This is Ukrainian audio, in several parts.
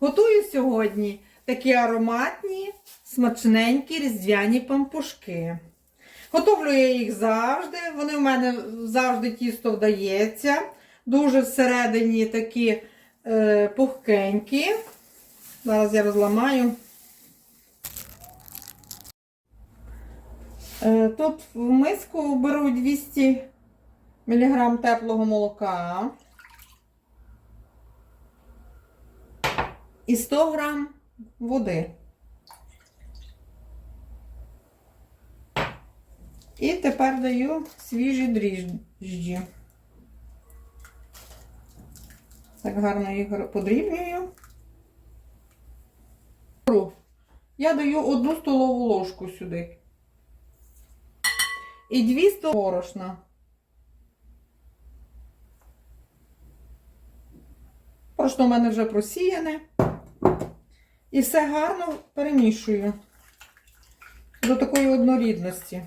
Готую сьогодні такі ароматні, смачненькі різдвяні пампушки. Готовлю я їх завжди. Вони в мене завжди тісто вдається. Дуже всередині такі е, пухкенькі. Зараз я розламаю. Е, Тут в миску беру 200 мг теплого молока і 100 г води. І тепер даю свіжі дріжджі. Так гарно їх подрібнюю. Я даю одну столову ложку сюди. І 200 борошна. Борошно в мене вже просіяне. І все гарно перемішую до такої однорідності.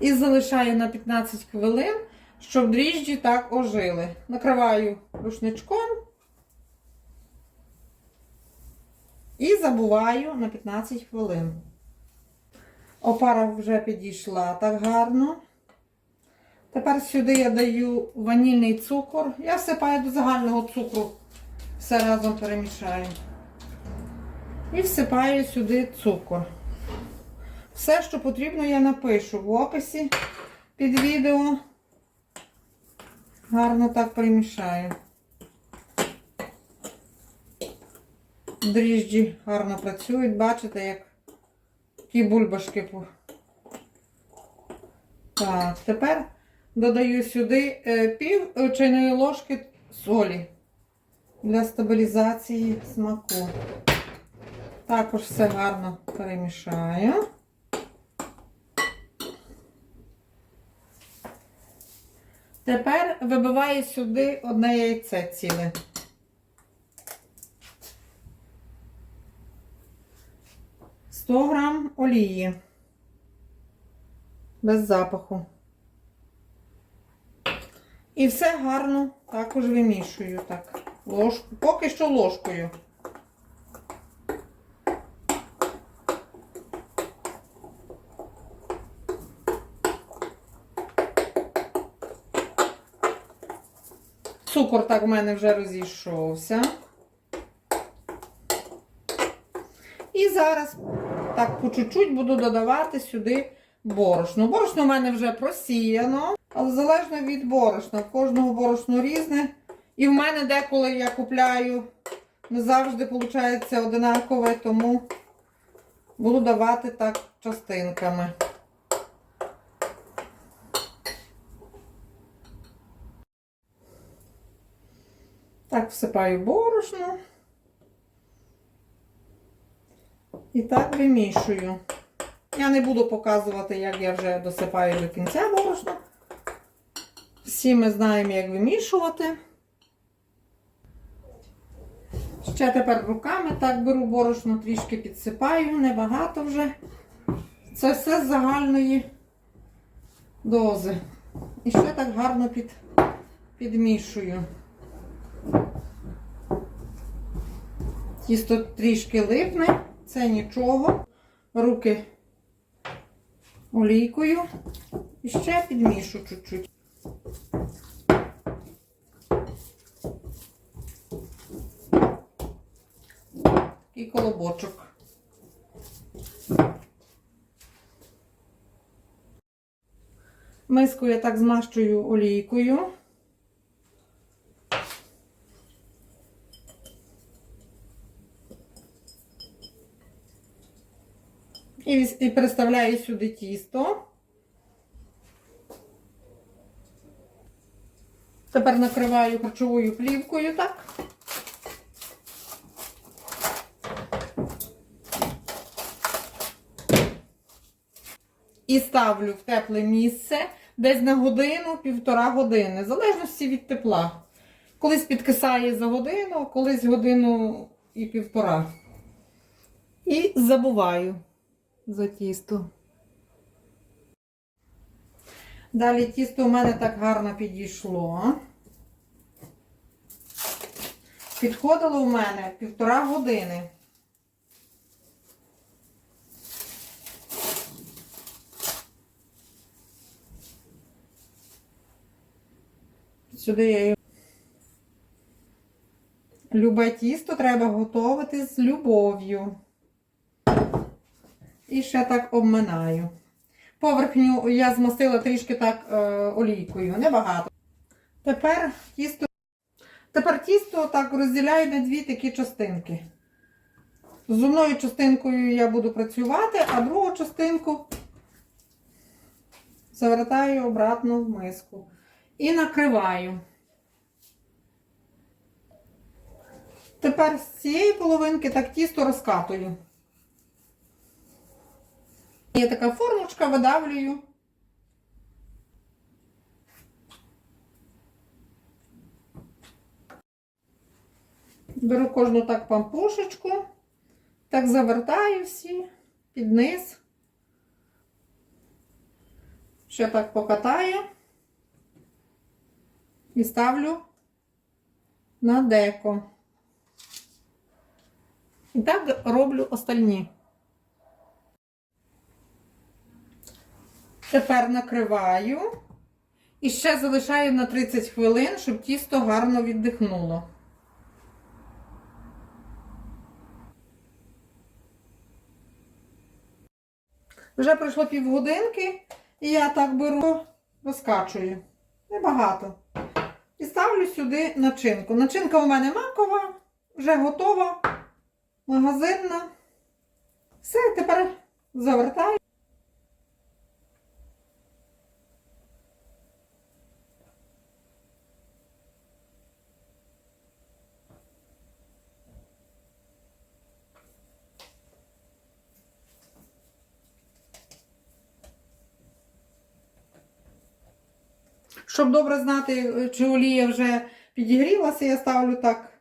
І залишаю на 15 хвилин, щоб дріжджі так ожили. Накриваю рушничком і забуваю на 15 хвилин. Опара вже підійшла так гарно. Тепер сюди я даю ванільний цукор. Я всипаю до загального цукру, все разом перемішаю. І всипаю сюди цукор. Все, що потрібно, я напишу в описі під відео. Гарно так перемішаю. Дріжджі гарно працюють, бачите, як такі бульбашки. Так, тепер додаю сюди е, пів чайної ложки солі для стабілізації смаку. Також все гарно перемішаю. Тепер вибиваю сюди одне яйце ціле. Сто грам олії. Без запаху. І все гарно також вимішую так. Ложку, поки що ложкою. Цукор так в мене вже розійшовся. І зараз так по чуть-чуть буду додавати сюди борошно. Борошно в мене вже просіяно, але залежно від борошна. В кожного борошно різне. І в мене деколи я купляю, не завжди виходить одинакове, тому буду давати так частинками. Так, всипаю борошно. І так вимішую. Я не буду показувати, як я вже досипаю до кінця борошно. Всі ми знаємо, як вимішувати. Ще тепер руками так беру борошно, трішки підсипаю, небагато вже. Це все з загальної дози. І ще так гарно під, підмішую. Тісто трішки липне, це нічого. Руки олійкою. І ще підмішу чуть-чуть. Такий колобочок. Миску я так змащую олійкою. І, і переставляю сюди тісто. Тепер накриваю харчовою плівкою так. І ставлю в тепле місце десь на годину, півтора години, в залежності від тепла. Колись підкисає за годину, колись годину і півтора. І забуваю за тісто. Далі тісто у мене так гарно підійшло. Підходило у мене півтора години. Сюди я його. Любе тісто треба готувати з любов'ю. І ще так обминаю. Поверхню я змастила трішки так е, олійкою, небагато. Тепер тісто, тепер тісто так розділяю на дві такі частинки. З одною частинкою я буду працювати, а другу частинку завертаю обратно в миску. І накриваю. Тепер з цієї половинки так тісто розкатую. Є така формочка, видавлюю. Беру кожну так пампушечку, так завертаю всі під низ. Ще так покатаю і ставлю на деко. І так роблю остальні. Тепер накриваю і ще залишаю на 30 хвилин, щоб тісто гарно віддихнуло. Вже пройшло півгодинки, і я так беру, розкачую. Небагато. І ставлю сюди начинку. Начинка у мене макова, вже готова, магазинна. Все, тепер завертаю. Щоб добре знати, чи олія вже підігрілася, я ставлю так.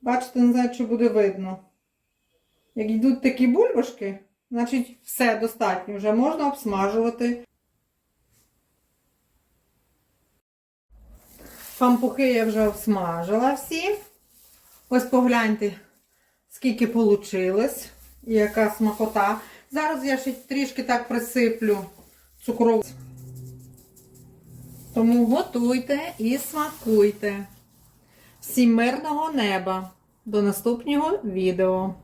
Бачите, не знаю, чи буде видно. Як йдуть такі бульбашки, значить все достатньо, вже можна обсмажувати. Пампухи я вже обсмажила всі. Ось погляньте, скільки вийшло і яка смакота. Зараз я ще трішки так присиплю цукрову. Тому готуйте і смакуйте. Всім мирного неба. До наступного відео.